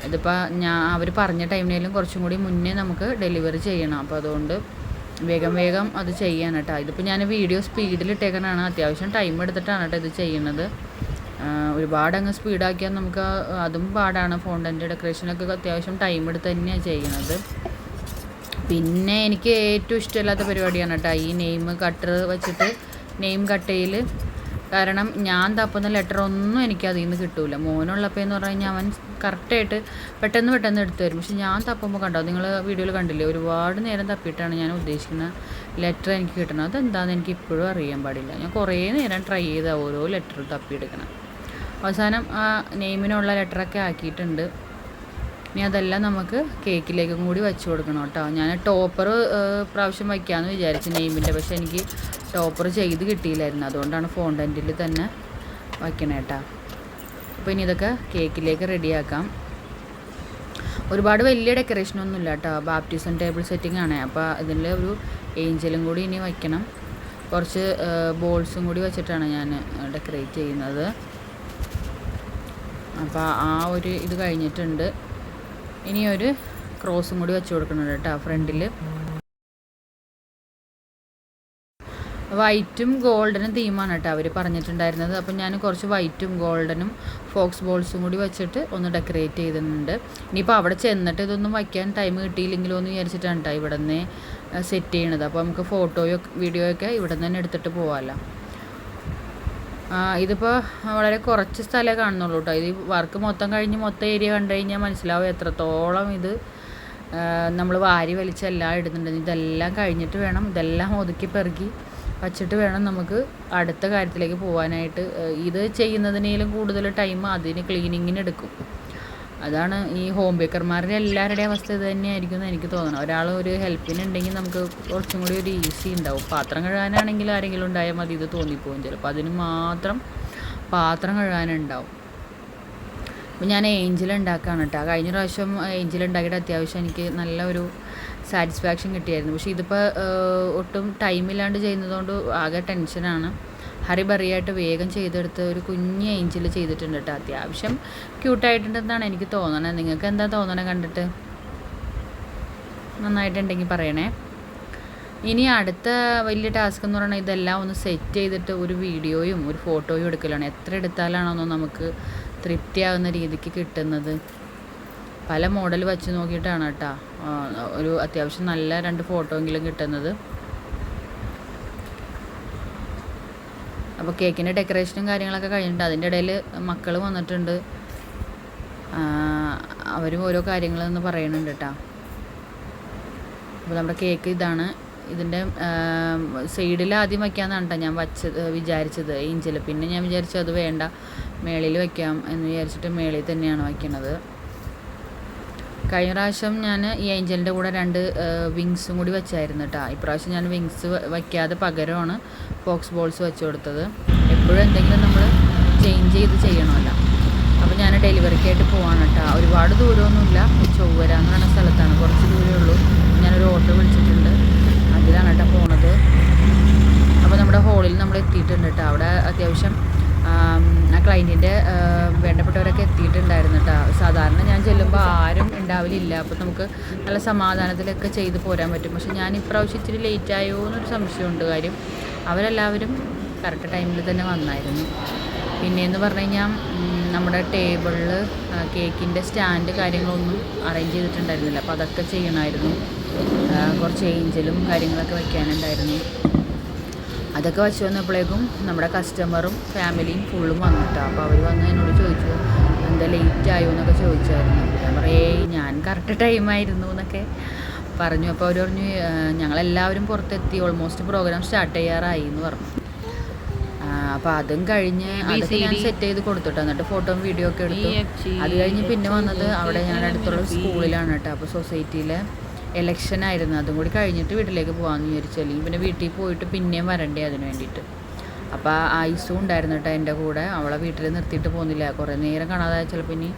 ഇതിപ്പോൾ ഞാൻ അവർ പറഞ്ഞ ടൈമിനേലും കുറച്ചും കൂടി മുന്നേ നമുക്ക് ഡെലിവറി ചെയ്യണം. അപ്പോൾ അതുകൊണ്ട് വേഗം വേഗം അത് ചെയ്യാൻ കേട്ടോ. ഇതിപ്പോൾ ഞാൻ വീഡിയോ സ്പീഡിൽ ഇട്ടേക്കാനാണ് അത്യാവശ്യം ടൈം എടുത്തിട്ടാണ് കേട്ടോ ഇത് ചെയ്യുന്നത്. ഒരുപാട് അങ്ങ് സ്പീഡാക്കിയാൽ നമുക്ക് അതും പാടാണ്. ഫോണ്ടന്റെ ഡെക്കറേഷനൊക്കെ അത്യാവശ്യം ടൈം എടുത്ത് തന്നെയാണ് ചെയ്യുന്നത്. പിന്നെ എനിക്ക് ഏറ്റവും ഇഷ്ടമില്ലാത്ത പരിപാടിയാണ് കേട്ടോ ഈ നെയിം കട്ടർ വെച്ചിട്ട് നെയിം കട്ടയിൽ കാരണം ഞാൻ തപ്പുന്ന ലെറ്റർ ഒന്നും എനിക്ക് അതിൽ നിന്ന് കിട്ടൂല. മോനുള്ളപ്പോൾ എന്ന് പറഞ്ഞു കഴിഞ്ഞാൽ അവൻ കറക്റ്റായിട്ട് പെട്ടെന്ന് പെട്ടെന്ന് എടുത്തു തരും. പക്ഷെ ഞാൻ തപ്പുമ്പോൾ കണ്ടോ നിങ്ങൾ വീഡിയോയിൽ കണ്ടില്ലേ ഒരുപാട് നേരം തപ്പിയിട്ടാണ് ഞാൻ ഉദ്ദേശിക്കുന്ന ലെറ്റർ എനിക്ക് കിട്ടണം അതെന്താണെന്ന് എനിക്ക് ഇപ്പോഴും അറിയാൻ പാടില്ല. ഞാൻ കുറേ നേരം ട്രൈ ചെയ്ത ഓരോ ലെറ്റർ തപ്പിയെടുക്കണം. അവസാനം ആ നെയിമിനുള്ള ലെറ്ററൊക്കെ ആക്കിയിട്ടുണ്ട്. ഇനി അതെല്ലാം നമുക്ക് കേക്കിലേക്കും കൂടി വെച്ച് കൊടുക്കണം കേട്ടോ. ഞാൻ ടോപ്പർ പ്രാവശ്യം വയ്ക്കാമെന്ന് വിചാരിച്ചു നെയ്മിന്റെ പക്ഷേ എനിക്ക് ടോപ്പർ ചെയ്ത് കിട്ടിയില്ലായിരുന്നു. അതുകൊണ്ടാണ് ഫോണ്ടന്റിൽ തന്നെ വയ്ക്കണേ കേട്ടോ. അപ്പോൾ ഇനി ഇതൊക്കെ കേക്കിലേക്ക് റെഡിയാക്കാം. ഒരുപാട് വലിയ ഡെക്കറേഷനൊന്നും ഇല്ല കേട്ടോ. ബാപ്റ്റിസം ടേബിൾ സെറ്റിംഗ് ആണ്. അപ്പോൾ ഇതിൽ ഒരു ഏഞ്ചലും കൂടി ഇനി വയ്ക്കണം. കുറച്ച് ബോൾസും കൂടി വെച്ചിട്ടാണ് ഞാൻ ഡെക്കറേറ്റ് ചെയ്യുന്നത്. അപ്പോൾ ആ ഒരു ഇത് കഴിഞ്ഞിട്ടുണ്ട്. ഇനി ഒരു ക്രോസും കൂടി വെച്ച് കൊടുക്കുന്നുണ്ട് കേട്ടോ ഫ്രണ്ടിൽ വൈറ്റും ഗോൾഡനും തീമാണ് കേട്ടോ അവർ പറഞ്ഞിട്ടുണ്ടായിരുന്നത്. അപ്പം ഞാൻ കുറച്ച് വൈറ്റും ഗോൾഡനും ഫോക്സ് ബോൾസും കൂടി വെച്ചിട്ട് ഒന്ന് ഡെക്കറേറ്റ് ചെയ്തിട്ടുണ്ട്. ഇനിയിപ്പോൾ അവിടെ ചെന്നിട്ട് ഇതൊന്നും വയ്ക്കാൻ ടൈം കിട്ടിയില്ലെങ്കിലോ എന്ന് വിചാരിച്ചിട്ടാണ് കേട്ടോ ഇവിടെ നിന്ന് സെറ്റ് ചെയ്യണത്. അപ്പോൾ നമുക്ക് ഫോട്ടോയോ വീഡിയോയൊക്കെ ഇവിടെ നിന്ന് തന്നെ എടുത്തിട്ട് പോകാമല്ലോ ഇതിപ്പോൾ വളരെ കുറച്ച് സ്ഥലമേ കാണുന്നുള്ളൂ കേട്ടോ ഇത് വർക്ക് മൊത്തം കഴിഞ്ഞ് മൊത്തം ഏരിയ കണ്ടു കഴിഞ്ഞാൽ മനസ്സിലാവും എത്രത്തോളം ഇത് നമ്മൾ വാരി വലിച്ചെല്ലാം ഇടുന്നുണ്ട്. ഇതെല്ലാം കഴിഞ്ഞിട്ട് വേണം ഇതെല്ലാം ഒതുക്കി പെറുക്കി വച്ചിട്ട് വേണം നമുക്ക് അടുത്ത കാര്യത്തിലേക്ക് പോകാനായിട്ട് ഇത് ചെയ്യുന്നതിനേലും കൂടുതൽ ടൈം അതിന് ക്ലീനിങ്ങിന് എടുക്കും. അതാണ് ഈ ഹോം ബേക്കർമാരുടെ എല്ലാവരുടെയും അവസ്ഥ ഇത് തന്നെയായിരിക്കും എന്ന് എനിക്ക് തോന്നണം ഒരാൾ ഒരു ഹെൽപ്പിനുണ്ടെങ്കിൽ നമുക്ക് കുറച്ചും കൂടി ഒരു ഈസി ഉണ്ടാവും. പാത്രം കഴുകാനാണെങ്കിൽ ആരെങ്കിലും ഉണ്ടായാൽ മതി ഇത് തോന്നിപ്പോവും. ചിലപ്പോൾ അതിന് മാത്രം പാത്രം കഴുകാനുണ്ടാവും. അപ്പോൾ ഞാൻ ഏഞ്ചൽ ഉണ്ടാക്കുകയാണ് കേട്ടോ. കഴിഞ്ഞ പ്രാവശ്യം ഏഞ്ചൽ ഉണ്ടാക്കിയിട്ട് അത്യാവശ്യം എനിക്ക് നല്ലൊരു സാറ്റിസ്ഫാക്ഷൻ കിട്ടിയായിരുന്നു. പക്ഷേ ഇതിപ്പോൾ ഒട്ടും ടൈമില്ലാണ്ട് ചെയ്യുന്നതുകൊണ്ട് ആകെ ടെൻഷനാണ് ഹറിബറിയായിട്ട് വേഗം ചെയ്തെടുത്ത് ഒരു കുഞ്ഞ് ഏഞ്ചിൽ ചെയ്തിട്ടുണ്ട് കേട്ടോ. അത്യാവശ്യം ക്യൂട്ടായിട്ടുണ്ടെന്നാണ് എനിക്ക് തോന്നണത് നിങ്ങൾക്ക് എന്താ തോന്നണത് കണ്ടിട്ട്? നന്നായിട്ടുണ്ടെങ്കിൽ പറയണേ. ഇനി അടുത്ത വലിയ ടാസ്ക് എന്ന് പറയുന്നത് ഇതെല്ലാം ഒന്ന് സെറ്റ് ചെയ്തിട്ട് ഒരു വീഡിയോയും ഒരു ഫോട്ടോയും എടുക്കലാണ്. എത്ര എടുത്താലാണോ നമുക്ക് തൃപ്തിയാകുന്ന രീതിക്ക് കിട്ടുന്നത്. പല മോഡൽ വച്ച് നോക്കിയിട്ടാണ് കേട്ടോ. ഒരു അത്യാവശ്യം നല്ല രണ്ട് ഫോട്ടോ എങ്കിലും കിട്ടുന്നത്. അപ്പോൾ കേക്കിന്റെ ഡെക്കറേഷനും കാര്യങ്ങളൊക്കെ കഴിഞ്ഞിട്ടുണ്ട് അതിന്റെ ഇടയിൽ മക്കൾ വന്നിട്ടുണ്ട്. അവരും ഓരോ കാര്യങ്ങളെന്ന് പറയുന്നുണ്ട് കേട്ടോ അപ്പോൾ നമ്മുടെ കേക്ക് ഇതാണ്. ഇതിന്റെ സൈഡിൽ ആദ്യം വയ്ക്കാമെന്നാണ് കേട്ടോ ഞാൻ വച്ചത് വിചാരിച്ചത്. ഏഞ്ചൽ പിന്നെ ഞാൻ വിചാരിച്ചു അത് വേണ്ട മേളിൽ വയ്ക്കാം എന്ന് വിചാരിച്ചിട്ട് മേളിൽ തന്നെയാണ് വയ്ക്കുന്നത് കഴിഞ്ഞ പ്രാവശ്യം ഞാൻ ഈ ഏഞ്ചലിന്റെ കൂടെ രണ്ട് വിങ്സും കൂടി വെച്ചായിരുന്നു കേട്ടോ ഇപ്രാവശ്യം ഞാൻ വിങ്സ് വയ്ക്കാതെ പകരമാണ് ഫോക്സ് ബോൾസ് വെച്ച് കൊടുത്തത്. എപ്പോഴും എന്തെങ്കിലും നമ്മൾ ചേഞ്ച് ചെയ്ത് ചെയ്യണമല്ലോ. അപ്പോൾ ഞാൻ ഡെലിവറിക്കായിട്ട് പോവാണ് കേട്ടോ ഒരുപാട് ദൂരമൊന്നുമില്ല. ചൊവ്വര എന്ന് പറയുന്ന സ്ഥലത്താണ്. കുറച്ച് ദൂരമേ ഉള്ളൂ. ഞാനൊരു ഓട്ടോ വിളിച്ചിട്ടുണ്ട്. അതിലാണ് കേട്ടോ പോണത്. അപ്പോൾ നമ്മുടെ ഹോളിൽ നമ്മൾ എത്തിയിട്ടുണ്ട് കേട്ടോ അവിടെ അത്യാവശ്യം ആം, ആ ക്ലൈന്റിന്റെ വേണ്ടപ്പെട്ടവരൊക്കെ എത്തിയിട്ടുണ്ടായിരുന്നു കേട്ടോ സാധാരണ ഞാൻ ചെല്ലുമ്പോൾ ആരും ഉണ്ടാവലില്ല അപ്പോൾ നമുക്ക് നല്ല സമാധാനത്തിലൊക്കെ ചെയ്ത് പോരാൻ പറ്റും. പക്ഷെ ഞാൻ ഇപ്രാവശ്യം ഇച്ചിരി ലേറ്റ് ആയോ എന്നൊരു സംശയമുണ്ട് കാര്യം. അവരെല്ലാവരും കറക്റ്റ് ടൈമിൽ തന്നെ വന്നായിരുന്നു. പിന്നെയെന്ന് പറഞ്ഞു കഴിഞ്ഞാൽ നമ്മുടെ ടേബിളിൽ കേക്കിന്റെ സ്റ്റാൻഡ് കാര്യങ്ങളൊന്നും അറേഞ്ച് ചെയ്തിട്ടുണ്ടായിരുന്നില്ല. അപ്പോൾ അതൊക്കെ ചെയ്യണമായിരുന്നു കുറച്ച് ഏഞ്ചലും കാര്യങ്ങളൊക്കെ വയ്ക്കാനുണ്ടായിരുന്നു അതൊക്കെ വെച്ച് വന്നപ്പോഴേക്കും നമ്മുടെ കസ്റ്റമറും ഫാമിലിയും ഫുള്ളും വന്നിട്ടാണ് അപ്പോൾ അവർ വന്ന് എന്നോട് ചോദിച്ചു എന്താ ലേറ്റ് ആയോ എന്നൊക്കെ ചോദിച്ചായിരുന്നു. ഞാൻ പറയേ ഞാൻ കറക്റ്റ് ടൈമായിരുന്നു എന്നൊക്കെ പറഞ്ഞു. അപ്പോൾ അവർ പറഞ്ഞു "ആ, ഞങ്ങളെല്ലാവരും പുറത്തെത്തി. ഓൾമോസ്റ്റ് പ്രോഗ്രാം സ്റ്റാർട്ട് ചെയ്യാറായി എന്ന് പറഞ്ഞു. അപ്പോൾ അതും കഴിഞ്ഞ് അതൊക്കെ ഞാൻ സെറ്റ് ചെയ്ത് കൊടുത്തിട്ടോ എന്നിട്ട് ഫോട്ടോയും വീഡിയോ ഒക്കെ എടുത്തു. അത് കഴിഞ്ഞ് പിന്നെ വന്നത് അവിടെ ഞാൻ അടുത്തുള്ള സ്കൂളിലാണ് കേട്ടോ അപ്പോൾ സൊസൈറ്റിയിലെ എലക്ഷൻ ആയിരുന്നു. അതും കൂടി കഴിഞ്ഞിട്ട് വീട്ടിലേക്ക് പോകാമെന്ന് വിചാരിച്ചു. അല്ലെങ്കിൽ പിന്നെ വീട്ടിൽ പോയിട്ട് പിന്നെയും വരണ്ടേ അതിന് വേണ്ടിയിട്ട്. അപ്പോൾ ഐസും ഉണ്ടായിരുന്നു കേട്ടോ എന്റെ കൂടെ. അവളെ വീട്ടിൽ നിർത്തിയിട്ട് പോകുന്നില്ല. കുറേ നേരം കാണാതെ ചിലപ്പോൾ ഇനി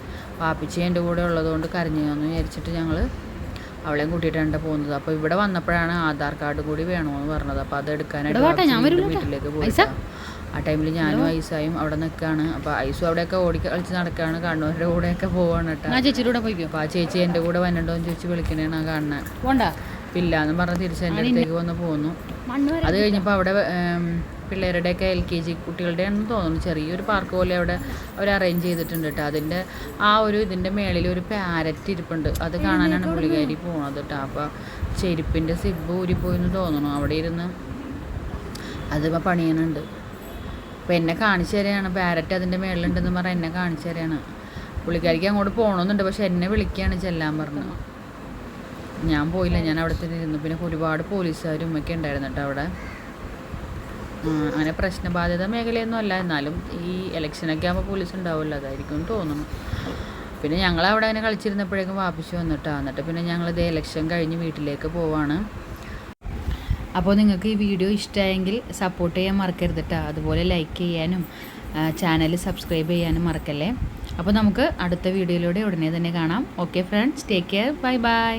പാപ്പിച്ചി എന്റെ കൂടെ ഉള്ളതുകൊണ്ട് കരഞ്ഞു എന്ന് വിചാരിച്ചിട്ട് ഞങ്ങൾ അവളെയും കൂട്ടിയിട്ടാണ് പോകുന്നത്. അപ്പോൾ ഇവിടെ വന്നപ്പോഴാണ് ആധാർ കാർഡ് കൂടി വേണമെന്ന് പറഞ്ഞത്. അപ്പോൾ അത് എടുക്കാനായിട്ട്. വീട്ടിലേക്ക് പോയി ഐസ? ആ ടൈമിൽ ഞാനും ഐസായും അവിടെ നിൽക്കുകയാണ് അപ്പോൾ ഐസും അവിടെയൊക്കെ ഓടി കളിച്ച് നടക്കുകയാണ് കണ്ണൂരിന്റെ കൂടെയൊക്കെ പോവാണ് കേട്ടോ ആ ചേച്ചിയുടെ പോയിക്കോ? അപ്പോൾ ആ ചേച്ചി എന്റെ കൂടെ വന്നിട്ടുണ്ടോ എന്ന് ചോദിച്ച് വിളിക്കണേണ് കാണുന്നത് ഇല്ല എന്ന് പറഞ്ഞ് തിരിച്ച് എന്റെ അടുത്തേക്ക് വന്ന് പോന്നു. അത് കഴിഞ്ഞപ്പോൾ അവിടെ പിള്ളേരുടെയൊക്കെ എൽ കെ ജി കുട്ടികളുടെ ആണെന്ന് തോന്നുന്നു. ചെറിയൊരു പാർക്ക് പോലെ അവിടെ അവർ അറേഞ്ച് ചെയ്തിട്ടുണ്ട് കേട്ടോ അതിന്റെ ആ ഒരു ഇതിന്റെ മേളിൽ ഒരു പാരറ്റ് ഇരിപ്പുണ്ട്. അത് കാണാനാണ് പുള്ളിക്കാരി പോണത് കേട്ടോ അപ്പോൾ ചെരുപ്പിന്റെ സിബ് ഊരിപ്പോയി എന്ന് തോന്നുന്നു അവിടെ ഇരുന്ന് അതിപ്പോൾ പണിയണുണ്ട്. അപ്പോൾ എന്നെ കാണിച്ചു തരാണ്. പാരറ്റ് അതിന്റെ മേളിലുണ്ടെന്ന് പറഞ്ഞാൽ എന്നെ കാണിച്ചു തരാണ്. പുള്ളിക്കാരിക്ക് അങ്ങോട്ട് പോകണമെന്നുണ്ട് പക്ഷെ എന്നെ വിളിക്കുകയാണ് ചെല്ലാൻ പറഞ്ഞു. ഞാൻ പോയില്ല ഞാൻ അവിടെ തന്നെ ഇരുന്നു. പിന്നെ ഒരുപാട് പോലീസുകാരും ഒക്കെ ഉണ്ടായിരുന്നു കേട്ടോ അവിടെ. അങ്ങനെ പ്രശ്നബാധിത മേഖലയൊന്നും അല്ല. എന്നാലും ഈ ഇലക്ഷനൊക്കെ ആകുമ്പോൾ പോലീസ് ഉണ്ടാവുമല്ലോ അതായിരിക്കും തോന്നുന്നു. പിന്നെ ഞങ്ങൾ അവിടെ അങ്ങനെ കളിച്ചിരുന്നപ്പോഴേക്കും വാപ്പിച്ച് വന്നിട്ടാണ് എന്നിട്ട് പിന്നെ ഞങ്ങൾ ഇതേ ഇലക്ഷൻ കഴിഞ്ഞ് വീട്ടിലേക്ക് പോവാണ്. അപ്പോൾ നിങ്ങൾക്ക് ഈ വീഡിയോ ഇഷ്ടമായെങ്കിൽ സപ്പോർട്ട് ചെയ്യാൻ മറക്കരുത് കേട്ടോ. അതുപോലെ ലൈക്ക് ചെയ്യാനും ചാനൽ സബ്സ്ക്രൈബ് ചെയ്യാനും മറക്കല്ലേ. അപ്പോൾ നമുക്ക് അടുത്ത വീഡിയോയിലൂടെ ഉടനെ തന്നെ കാണാം. Okay friends take care bye bye